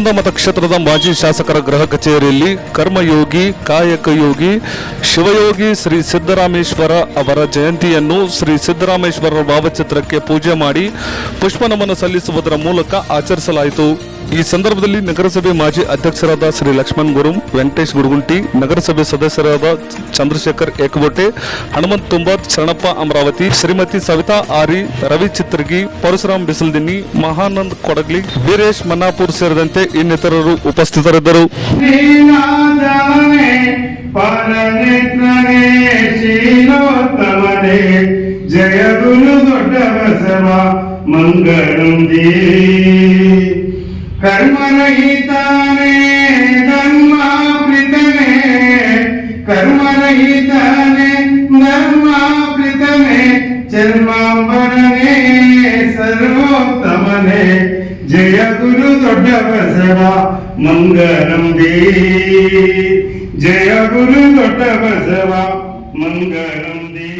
ಹುನಗುಂದ ಮತಕ್ಷೇತ್ರದ ಮಾಜಿ ಶಾಸಕರ ಗೃಹ ಕಚೇರಿಯಲ್ಲಿ ಕರ್ಮಯೋಗಿ ಕಾಯಕ ಯೋಗಿ ಶಿವಯೋಗಿ ಶ್ರೀ ಸಿದ್ದರಾಮೇಶ್ವರ ಅವರ ಜಯಂತಿಯನ್ನು ಶ್ರೀ ಸಿದ್ದರಾಮೇಶ್ವರರ ಭಾವಚಿತ್ರಕ್ಕೆ ಪೂಜೆ ಮಾಡಿ ಪುಷ್ಪ ನಮನ ಸಲ್ಲಿಸುವುದರ ಮೂಲಕ ಆಚರಿಸಲಾಯಿತು. ಈ ಸಂದರ್ಭದಲ್ಲಿ ನಗರಸಭೆ ಮಾಜಿ ಅಧ್ಯಕ್ಷರಾದ ಶ್ರೀ ಲಕ್ಷ್ಮಣ್ ಗುರುಂ, ವೆಂಕಟೇಶ್ ಗುರುಗುಂಟಿ, ನಗರಸಭೆ ಸದಸ್ಯರಾದ ಚಂದ್ರಶೇಖರ್ ಏಕಬೋಟೆ ಹನುಮಂತ್ ತುಂಬಾತ್ ಶರಣಪ್ಪ ಅಮರಾವತಿ, ಶ್ರೀಮತಿ ಸವಿತಾ ಆರಿ, ರವಿ ಚಿತ್ರಗಿ, ಪರಶುರಾಮ್ ಬಿಸಲ್ದಿನ್ನಿ, ಮಹಾನಂದ್ ಕೊಡಗ್ಲಿ, ವೀರೇಶ್ ಮನ್ನಾಪುರ್ ಸೇರಿದಂತೆ ಇನ್ನಿತರರು ಉಪಸ್ಥಿತರಿದ್ದರು ಶ್ರೀನಾಥವನೇ ಪಾಲನೆತ್ರನೇ ಶೀಲೋತ್ತಮನೇ ಜಯ ಗುರು ದೊಡ್ಡ ಬಸವ ಮಂಗಳಂದಿ ಕರ್ಮರಹಿತಾನೇ ಧರ್ಮ ജയ ഗുരു തൊട്ടവസര മംഗളം ദേ ജയ ഗുരു തൊട്ടവസര മംഗളം ദേ